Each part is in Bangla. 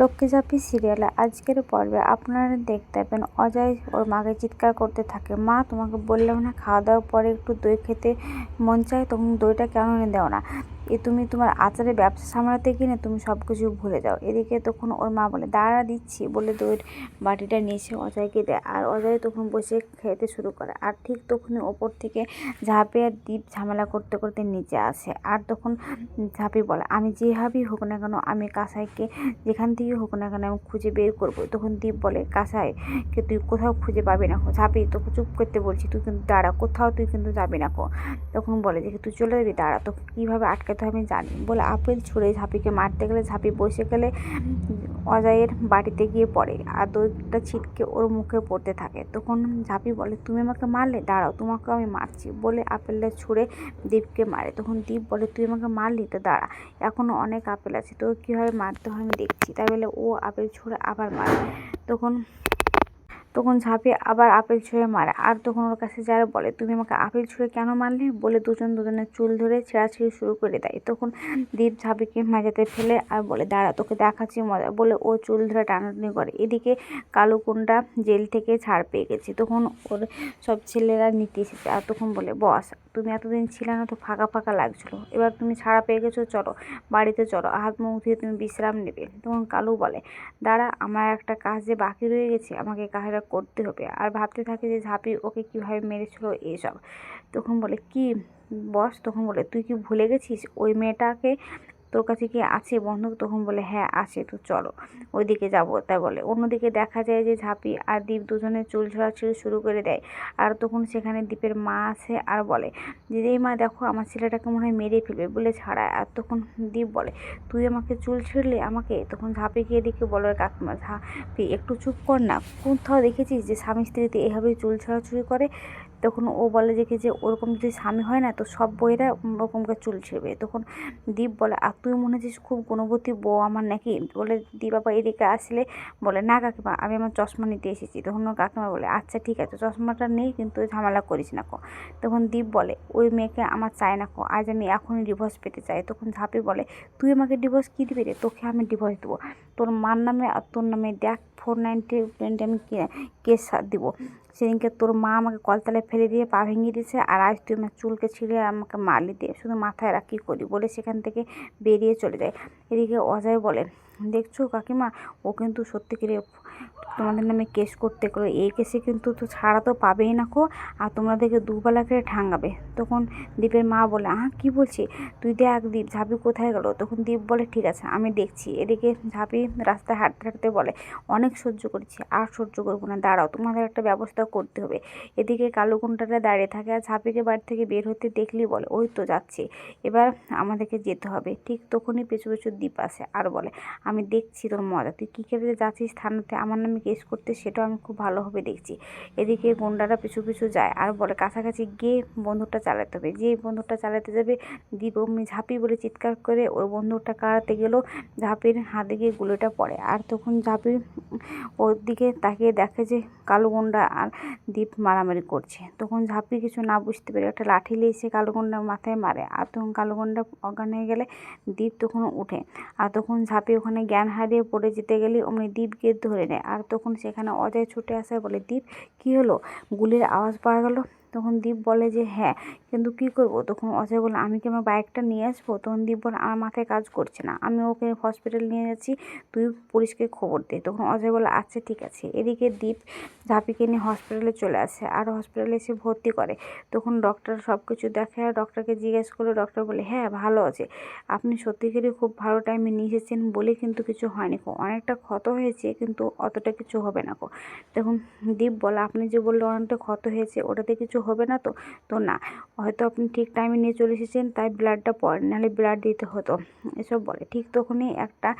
লক্ষ্মী ঝাঁপি সিরিয়ালে আজকের পর্বে আপনারা দেখতে পাবেন অজয় ওর মাকে চিৎকার করতে থাকে। মা তোমাকে বললাম না, খাওয়া দাওয়ার পরে একটু দই খেতে মন চায়, তখন দইটা কেন এনে দেও না। এ তুমি তোমার আচারের ব্যবসা সামলাতে গিয়ে না তুমি সব কিছু ভুলে যাও। এদিকে তখন ওর মা বলে, দাঁড়া দিচ্ছি, বলে দইয়ের বাটিটা নিয়ে এসে অজয়কে দেয়। আর অজয় তখন বসে খেতে শুরু করে। আর ঠিক তখনই ওপর থেকে ঝাঁপে আর দ্বীপ ঝামেলা করতে করতে নিচে আসে। আর তখন ঝাঁপি বলে, আমি যেভাবেই হোক না কেন, আমি কাঁসাইকে যেখান থেকে হোক না কেন আমি খুঁজে বের করব। তখন দ্বীপ বলে কাঁসাই কে তুই কোথাও খুঁজে পাবি না ঝাঁপি, তোকে চুপ করতে বলছি, তুই কিন্তু দাঁড়া, কোথাও তুই কিন্তু যাবি না খো। তখন বলে যে তুই চলে যাবি, দাঁড়া। তো কীভাবে আটকাতে হবে আমি জানি। বলে আপেল ছুঁড়ে ঝাঁপিকে মারতে গেলে ঝাঁপি বসে গেলে অজয়ের বাড়িতে গিয়ে পড়ে। আর দইটা ছিটকে ওর মুখে পড়তে থাকে। তখন ঝাঁপি বলে, তুমি আমাকে মারলে? দাঁড়াও তোমাকে আমি মারছি। বলে আপেলটা ছুঁড়ে দীপকে মারে। তখন দীপ বলে, তুই আমাকে মারলি তো দাঁড়া এখনও অনেক আপেল আছে তো কীভাবে মারতে হয় আমি দেখছি। তাই বলে, ও আপেল ছুঁড়ে আবার মারে। তখন তখন ঝাঁপিয়ে আবার আপেল ছুঁয়ে মারে। আর তখন ওর কাছে যারা বলে, তুমি আমাকে আপেল ছুঁয়ে কেন মারলে? বলে দুজন দুজনের চুল ধরে ছেঁড়াছিঁড়ি শুরু করে দেয়। তখন দীপ ঝাঁপিকে মেঝাতে ফেলে আর বলে, দাঁড়া, তোকে দেখাচ্ছি মজা। বলে ও চুল ধরে টানাটানি করে। এদিকে কালুকুন্ডা জেল থেকে ছাড় পেয়ে গেছে। তখন ওর সব ছেলেরা নিতে এসেছে। আর তখন বলে, বস তুমি এতদিন ছিলে না তো ফাঁকা ফাঁকা লাগছিল। এবার তুমি ছাড়া পেয়ে গেছো, চলো বাড়িতে চলো। হাত মুখ ধুয়ে তুমি বিশ্রাম নেবে। তখন কালু বলে, দাঁড়া, আমার একটা কাজ যে বাকি রয়ে গেছে, আমাকে কাজটা করতে হবে। আর ভাবতে থাকে যে ঝাঁপি ওকে কীভাবে মেরেছিল এইসব তখন বলে, কি? বস? তখন বলে, তুই কি ভুলে গেছিস? ওই মেয়েটাকে তোর কাছে কি আছে বন্ধু? তখন বলে হ্যাঁ আছে, তো চলো। ওইদিকে যাব, তাই বলে। অন্যদিকে দেখা যায় যে ঝাঁপি আর দ্বীপ দুজনে চুল ছোড়াছুড়ি শুরু করে দেয়। আর তখন সেখানে দ্বীপের মা আসে আর বলে, যে, এই মা, দেখো, আমার ছেলেটাকে মনে হয় মেরে ফেলবে, বলে ছাড়ায়। আর তখন দ্বীপ বলে, তুই আমাকে চুল ছিঁড়লে আমাকে? তখন ঝাঁপিকে এদিকে বলো কাকিমা, ঝাঁপি, একটু চুপ কর না। কোথাও দেখেছিস যে স্বামী স্ত্রীতে এভাবেই চুল ছোড়াছুড়ি করে? তখন ও বলে কি যে ওরকম যদি স্বামী হয় না, তো সব বইয়েরা ওরকমকে চুল ছিঁড়বে। তখন দীপ বলে, আর তুই মনে হচ্ছিস খুব গুণবতী বউ আমার নাকি? বলে দীপ বাবা এদিকে আসলে। বলে, না কাকিমা, আমি আমার চশমা নিতে এসেছি। তখন ও কাকিমা বলে আচ্ছা ঠিক আছে, চশমাটা নেই কিন্তু ঝামেলা করিস না কো। তখন দীপ বলে, ওই মেয়েকে আমার চায় না কো, আজ আমি এখনই ডিভোর্স পেতে চাই। তখন ঝাঁপি বলে, তুই আমাকে ডিভোর্স কী দিবি রে? তোকে আমি ডিভোর্স দেবো। তোর মার নামে আর তোর নামে দেখ ফোর নাইনটি আমি কেস দিব। সেদিনকে তোর মা আমাকে কলতলায় ফেলে দিয়ে পা ভেঙে দিয়েছে আর আজ তুই আমার চুলকে ছিঁড়ে আমাকে মারলি দিয়ে শুধু মাথায় রাখ করি বলে সেখান থেকে বেরিয়ে চলে যায়। এদিকে অজয় বলে দেখছ কাকিমা? ও কিন্তু সত্যিকারে তোমাদের নামে কেস করতে করে এই কেসে কিন্তু তো ছাড়া তো পাবেই না কো। আর তোমাদেরকে দুবেলা করে ঠাঙ্গাবে। তখন দীপের মা বলে, আহ, কী বলছি? তুই দেখ দীপ, ঝাঁপি কোথায় গেলো? তখন দীপ বলে, ঠিক আছে, আমি দেখছি। এদিকে ঝাঁপি রাস্তায় হাঁটতে হাঁটতে বলে, অনেক সহ্য করেছি, আর সহ্য করব না। দাঁড়াও, তোমাদের একটা ব্যবস্থা করতে হবে। এদিকে কালো ঘন্টাটা দাঁড়িয়ে থাকে আর ঝাঁপিকে বাড়ি থেকে বের হতে দেখলি বলে, ওই তো যাচ্ছে। এবার আমাদেরকে যেতে হবে। ঠিক তখনই পেছু পেছু দ্বীপ আসে আর বলে আমি দেখছি তোর মজা। তুই কী খেতে যাচ্ছিস থানাতে? আমার নামে কেস করতে, সেটাও আমি খুব ভালোভাবে দেখছি। এদিকে গুন্ডারা পিছু পিছু যায় আর বলে, কাছাকাছি গিয়ে বন্দুকটা চালাতে হবে। যে বন্দুকটা চালাতে যাবে অমনি ঝাঁপি বলে চিৎকার করে ওই বন্দুকটা কাড়াতে গেলেও ঝাঁপির হাতে গিয়ে গুলোটা পড়ে আর তখন ঝাঁপি ওর দিকে তাকিয়ে দেখে যে কালো গুন্ডা আর দীপ মারামারি করছে। তখন ঝাঁপি কিছু না বুঝতে পেরে একটা লাঠি নিয়ে এসে কালো গুন্ডার মাথায় মারে। আর তখন কালো গুন্ডা অজ্ঞান হয়ে গেলে দ্বীপ তখন উঠে। আর তখন ঝাঁপি ওখানে জ্ঞান হারিয়ে পড়ে যেতে গেলে অমনি দ্বীপকে ধরে নেয়। আর তখন সেখানে অজয় ছুটে আসে বলে, দীপ, কী হলো? গুলির আওয়াজ পাওয়া গেল। তখন দীপ বলে যে হ্যাঁ কিন্তু কী করব? তখন অজয় বলে, আমি কি আমার বাইকটা নিয়ে আসব? তখন দীপ বলে, আমার মাথায় কাজ করছে না, আমি ওকে হসপিটাল নিয়ে যাচ্ছি, তুই পুলিশকে খবর দে। তখন অজয় বলে আচ্ছা ঠিক আছে। এদিকে দীপ ঝাঁপিকে নিয়ে হসপিটালে চলে আসে আর হসপিটালে এসে ভর্তি করে। তখন ডক্টর সব কিছু দেখে আর ডক্টরকে জিজ্ঞেস করলে ডক্টর বলে হ্যাঁ ভালো আছে। আপনি সত্যিকারই খুব ভালো টাইমে নিয়ে এসেছেন বলে কিন্তু কিছু হয়নি কো অনেকটা ক্ষত হয়েছে, কিন্তু অতটা কিছু হবে না কো তখন দীপ বলে, আপনি যে বলল অনেকটা ক্ষত হয়েছে, ওটাতে কিছু হবে না তো তো না। হয়তো আপনি ঠিক টাইমে নিয়ে চলে এসেছেন, তাই ব্লাডটা পড়ে নাহলে ব্লাড দিতে হতো। এসব বলে। ঠিক তখনই একটা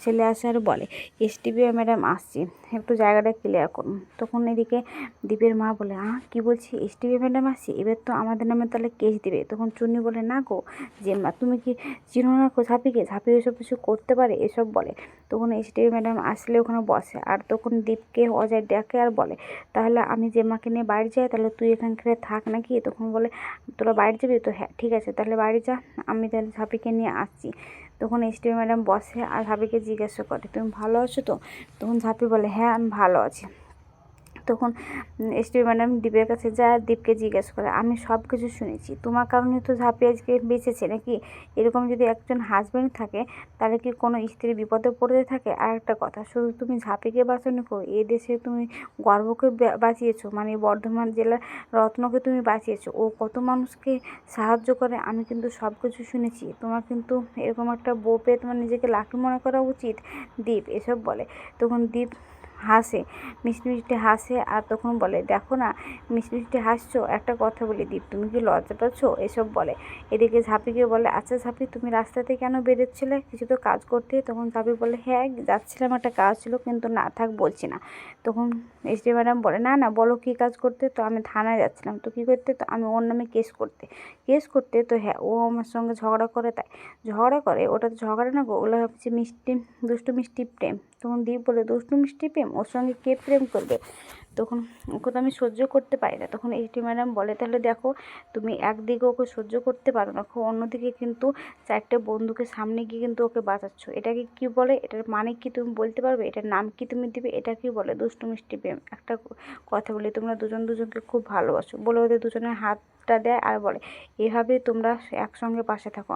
ছেলে আসে আর বলে, এস টিভি ম্যাডাম আসছি। একটু জায়গাটা ক্লিয়ার করুন। তখন এদিকে দীপের মা বলে, আহ, কী বলছি? এস টিভি ম্যাডাম আসছি? এবার তো আমাদের নামে তাহলে কেস দিবে। তখন চুন্নি বলে, না গো, যে মা, তুমি কি চিনো না ঝাঁপিকে? ঝাঁপি এসব কিছু করতে পারে? এসব বলে। তখন এস টিভি ম্যাডাম আসলে ওখানে বসে। আর তখন দীপকে অজয় ডেকে আর বলে, তাহলে আমি যে মাকে নিয়ে বাড়ি যাই, তাহলে তুই এখানকার থাক নাকি? তখন বলে, তোরা বাইরে যাবি? তো হ্যাঁ ঠিক আছে, তাহলে বাড়ি যা, আমি তাহলে ঝাঁপিকে নিয়ে আসছি। তখন এস ম্যাডাম বসে আর ঝাপিকে জিজ্ঞাসা করে, তুমি ভালো আছো তো? তখন ঝাপি বলে হ্যাঁ আমি ভালো আছি। তখন এসটিপি ম্যাডাম দীপের কাছে যায়, দীপকে জিজ্ঞেস করে, আমি সব কিছু শুনেছি। তোমার কারণে তো ঝাঁপি আজকে বেঁচেছে নাকি? এরকম যদি একজন হাজব্যান্ড থাকে, তাহলে কি কোনো স্ত্রী বিপদে পড়তে থাকে? আর একটা কথা, শুধু তুমি ঝাঁপিকে বাঁচানো কো এ দেশে তুমি গর্বকে বাঁচিয়েছো মানে বর্ধমান জেলার রত্নকে তুমি বাঁচিয়েছো। ও কত মানুষকে সাহায্য করে, আমি কিন্তু সব কিছু শুনেছি। তোমার কিন্তু এরকম একটা বউ পেয়ে তোমার নিজেকে লাকি মনে করা উচিত? দীপ এসব বলে। তখন দীপ হাসে। মিষ্টি মিষ্টি হাসে আর তখন বলে, দেখো না, মিষ্টি মিষ্টি হাসছো, একটা কথা বলি দীপ, তুমি কি লজ্জা পাচ্ছ? এসব বলে। এদিকে ঝাঁপিকে বলে আচ্ছা ঝাঁপি, তুমি রাস্তাতে কেন বেরোচ্ছিলে? কিছু তো কাজ করতে? তখন ঝাঁপি বলে হ্যাঁ যাচ্ছিলাম, একটা কাজ ছিল, কিন্তু না থাক, বলছি না। তখন এসডি ম্যাডাম বলে, না না, বলো কী কাজ করতে? তো আমি থানায় যাচ্ছিলাম। তো কী করতে? তো আমি ওর নামে কেস করতে। কেস করতে? তো হ্যাঁ ও আমার সঙ্গে ঝগড়া করে তাই। ঝগড়া করে? ওটা তো ঝগড়া না গো, ওগুলো হচ্ছে মিষ্টি, দুষ্টু মিষ্টি প্রেম। তখন দীপ বলে, দুষ্টু মিষ্টি প্রেম? ওর সঙ্গে কে প্রেম করবে? তখন ওকে তো আমি সহ্য করতে পারি না। তখন এইচডি ম্যাডাম বলে, তাহলে দেখো, তুমি একদিকে ওকে সহ্য করতে পারো না অন্যদিকে কিন্তু চারটে বন্ধুকে সামনে গিয়ে কিন্তু ওকে বাঁচাচ্ছ। এটাকে কি বলে? এটার মানে কি তুমি বলতে পারবে? এটার নাম কি তুমি দিবে? এটা কি বলে? দুষ্টু মিষ্টি প্রেম। একটা কথা বলি, তোমরা দুজন দুজনকে খুব ভালোবাসো। বলে ওদের দুজনের হাতটা দেয় আর বলে, এভাবেই তোমরা একসঙ্গে পাশে থাকো।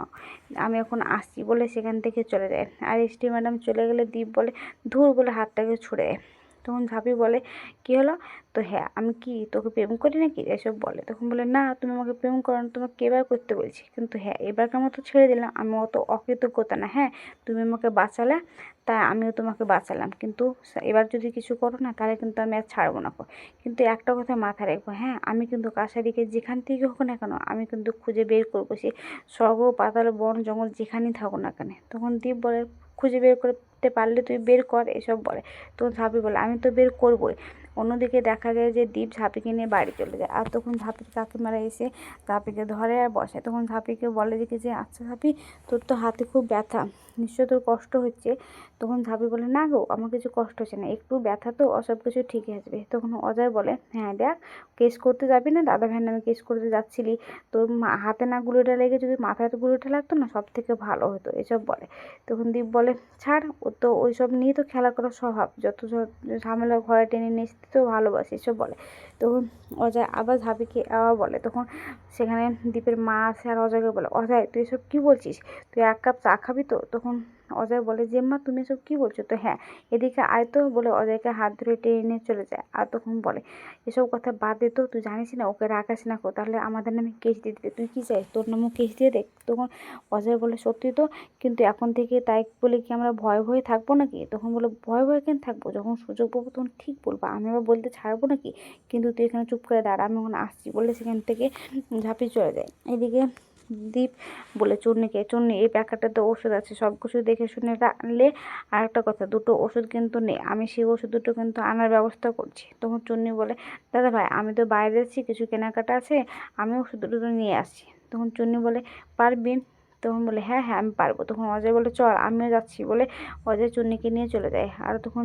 আমি এখন আসছি বলে সেখান থেকে চলে যায়। আর এসটি ম্যাডাম চলে গেলে দীপ বলে, ধুর বলে হাতটাকে ছুড়ে দেয়। তখন ঝাঁপি বলে, কী হলো? তো হ্যাঁ আমি কি, তোকে প্রেম করি নাকি? এসব বলে। তখন বলে, না, তুমি আমাকে প্রেম করো না, তোমাকে এবার করতে বলছি। কিন্তু হ্যাঁ এবারকার মতো ছেড়ে দিলাম, আমি অত অকৃতজ্ঞতা না। হ্যাঁ তুমি আমাকে বাঁচালে তাই আমিও তোমাকে বাঁচালাম। কিন্তু এবার যদি কিছু করো না, তাহলে কিন্তু আমি আর ছাড়বো না। কিন্তু একটা কথা মাথায় রাখব হ্যাঁ আমি কিন্তু কাছারিকে যেখান থেকে হোক না কেন, আমি কিন্তু খুঁজে বের করব। সে স্বর্গ, পাতাল, বন, জঙ্গল যেখানেই থাকুক না কেন। তখন দীপ বলে, খুঁজে বের করতে পারলে তুই বের কর এসব বলে। তখন ঝাঁপি বলে আমি তো বের করবোই। অন্যদিকে দেখা যায় যে দীপ ঝাঁপিকে নিয়ে বাড়ি চলে যায়। আর তখন ঝাঁপির কাকিমারা এসে ঝাঁপিকে ধরে আর বসে। তখন ঝাঁপিকে বলে দেখি যে আচ্ছা ঝাঁপি, তোর তো হাতে খুব ব্যথা। নিশ্চয় তোর কষ্ট হচ্ছে। তখন ঝাঁপি বলে, না গো, আমার কিছু কষ্ট হচ্ছে না। একটু ব্যথা তো সব কিছু ঠিকই আসবে তখন অজয় বলে হ্যাঁ দেখ, কেস করতে যাবি না? দাদা ভাইয়ের নামে কেস করতে যাচ্ছিলি। তোর হাতে না গুলোটা লেগে যদি মাথাতে গুলোটা লাগতো না সব থেকে ভালো হতো। এসব বলে। তখন দীপ বলে, ছাড়, ও তো ওইসব নিয়ে তো খেলা করার স্বভাব। যত ঝামেলা ঘরে টেনে নিয়ে তো ভালোবাসি, এসব বলে। তখন অজয় আবার ঝাপিকে আবার বলে, তখন সেখানে দীপের মা আসে আর অজয়কে বলে, অজয়, তুই এসব কী বলছিস? তুই এক কাপ চা খাবি তো? তখন অজয় বলে যে মা তুমি এসব কী বলছো? তো হ্যাঁ এদিকে আয় তো বলে, অজয়কে হাত ধরে টেনে চলে যায়। আর তখন বলে, এসব কথা বাদ দে তো, তুই জানিস না, ওকে রাখাস না কো, তাহলে আমাদের নামে কেস দিয়ে দিবে তুই কী চাই তোর নামেও কেস দিয়ে দেখ তখন অজয় বলে, সত্যি তো, কিন্তু এখন থেকে তাই বলে কি আমরা ভয় ভয়ে থাকব নাকি? তখন বলে, ভয় ভয়ে কেন থাকব? যখন সুযোগ পাবো তখন ঠিক বলব। আমি আবার বলতে ছাড়বো নাকি? কিন্তু তুই এখানে চুপ করে দাঁড়া, আমি এখন আসছি বলে সেখান থেকে ঝাঁপিয়ে চলে যায়। এদিকে দীপ বলে চূর্ণিকে চূর্ণি এই প্যাকেটটাতে ওষুধ আছে, সব কিছু দেখে শুনে রাখলে আর একটা কথা, দুটো ওষুধ কিন্তু নেই, আমি সেই ওষুধ দুটো কিন্তু আনার ব্যবস্থা করছি। তখন চুন্নি বলে, দাদা ভাই, আমি তো বাইরে আছি, কিছু কেনাকাটা আছে, আমি ওষুধ দুটো নিয়ে আসছি। তখন চুন্নি বলে, পারবি? তখন বলে হ্যাঁ হ্যাঁ আমি পারব। তখন অজয় বলে, চল, আমিও যাচ্ছি। বলে, অজয় চুন্নিকে নিয়ে চলে যায়। আর তখন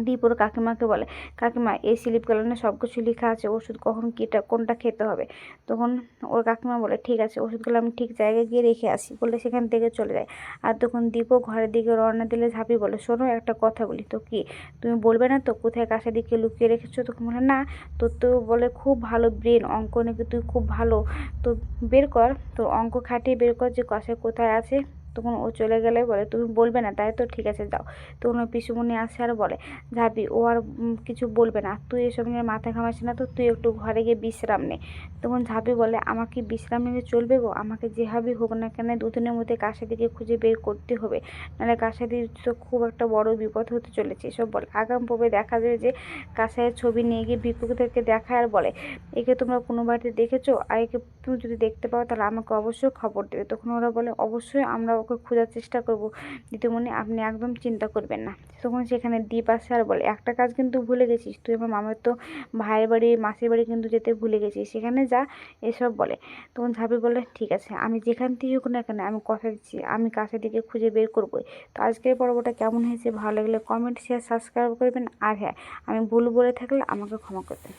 দীপ ওর কাকিমাকে বলে, কাকিমা, এই স্লিপ কালানে সব কিছু লেখা আছে, ওষুধ কখন কীটা, কোনটা খেতে হবে? তখন ওর কাকিমা বলে, ঠিক আছে, ওষুধগুলো আমি ঠিক জায়গায় গিয়ে রেখে আসি। বলে সেখান থেকে চলে যায়। আর তখন দীপও ঘরের দিকে রওনা দিলে ঝাঁপি বলে, শোনো, একটা কথা বলি তো কি, তুমি বলবে না তো কোথায় কাছে দিকে লুকিয়ে রেখেছো? তখন বলে, না, তোর তো বলে খুব ভালো ব্রেন অঙ্ক নাকি তুই খুব ভালো, তো বের কর, তোর অঙ্ক খাটিয়ে বের কর যে কাছে কোথায় আছে। তখন ও চলে গেলে বলে, তুমি বলবে না, তাই তো ঠিক আছে, যাও। তখন ওই পিসুমণি আসে আর বলে, যাবি? ও আর কিছু বলবে না। তুই এসব নিয়ে মাথা ঘামাস না তো, তুই একটু ঘরে গিয়ে বিশ্রাম নে। তখন ঝাঁপি বলে, আমাকে বিশ্রাম নিলে চলবে গো? আমাকে যেভাবেই হোক না কেন দুদিনের মধ্যে কাশাদিকে খুঁজে বের করতে হবে। নাহলে কাশাদির তো খুব একটা বড় বিপদ হতে চলেছে। এসব বলে। আগাম পর্বে দেখা যাবে যে কাসাইয়ের ছবি নিয়ে গিয়ে ভিক্ষুকদেরকে দেখায় আর বলে, একে তোমরা কোনো বাড়িতে দেখেছ? আর একে তুমি যদি দেখতে পাও তাহলে আমাকে অবশ্যই খবর দেবে। তখন ওরা বলে, অবশ্যই আমরা ওকে খোঁজার চেষ্টা করব। দিদিমণি, আপনি একদম চিন্তা করবেন না। তখন সেখানে দ্বীপ আসে আর বলে, একটা কাজ কিন্তু ভুলে গেছিস। তুই আমার মামার তো ভাইয়ের বাড়ি, মাসির বাড়ি কিন্তু যেতে ভুলে গেছিস। সেখানে যা। এসব বলে। তখন ঝাঁপি বলে, ঠিক আছে, আমি যেখান থেকে হোক না কেন, আমি কথা দিচ্ছি। আমি কাছে দিকে খুঁজে বের করবোই। তো আজকের পর্বটা কেমন হয়েছে ভালো লাগলে কমেন্ট শেয়ার সাবস্ক্রাইব করবেন। আর হ্যাঁ আমি ভুল বলে থাকলে আমাকে ক্ষমা করবেন।